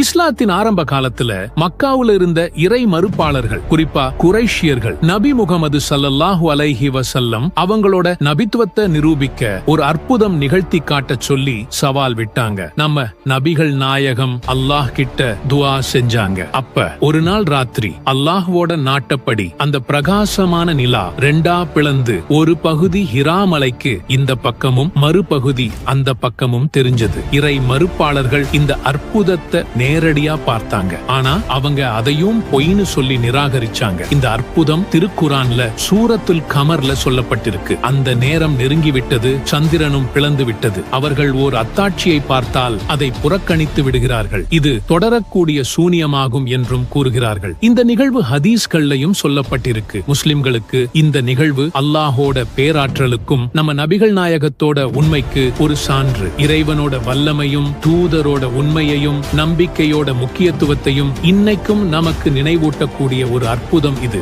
இஸ்லாத்தின் ஆரம்ப காலத்துல மக்காவுல இருந்த இறை மறுப்பாளர்கள் குறிப்பா குரைஷியர்கள் நபி முகமது சல்லல்லாஹு அலைஹி வசல்லம் அவங்களோட நபித்துவத்தை நிரூபிக்க ஒரு அற்புதம் நிகழ்த்தி காட்ட சொல்லி சவால் விட்டாங்க. நம்ம நபிகள் நாயகம் அல்லாஹ் கிட்ட துவா செஞ்சாங்க. அப்ப ஒரு நாள் ராத்திரி அல்லாஹ்வோட நாட்டப்படி அந்த பிரகாசமான நிலா ரெண்டா பிளந்து ஒரு பகுதி ஹிராமலைக்கு இந்த பக்கமும் மறுபகுதி அந்த பக்கமும் தெரிஞ்சது. இறை மறுப்பாளர்கள் இந்த அற்புதத்தை நேரடியா பார்த்தாங்க. ஆனா அவங்க அதையும் பொய்னு சொல்லி நிராகரிச்சாங்க. இந்த அற்புதம் திருக்குரான்ல சூரத்துல் கமர்ல சொல்லப்பட்டிருக்கு. அந்த நேரம் நெருங்கி விட்டது சந்திரனும் பிளந்து விட்டது அவர்கள் ஓர் அத்தாட்சியை பார்த்தால் அதை புறக்கணித்து விடுகிறார்கள். இது தொடரக்கூடிய சூனியமாகும் என்றும் கூறுகிறார்கள். இந்த நிகழ்வு ஹதீஸ்கள்லையும் சொல்லப்பட்டிருக்கு. முஸ்லிம்களுக்கு இந்த நிகழ்வு அல்லாஹோட பேராற்றலுக்கும் நம்ம நபிகள் நாயகத்தோட உண்மைக்கு ஒரு சான்று. இறைவனோட வல்லமையும் தூதரோட உண்மையையும் நம்பிக்கையோட முக்கியத்துவத்தையும் இன்னைக்கும் நமக்கு நினைவூட்டக்கூடிய ஒரு அற்புதம் இது.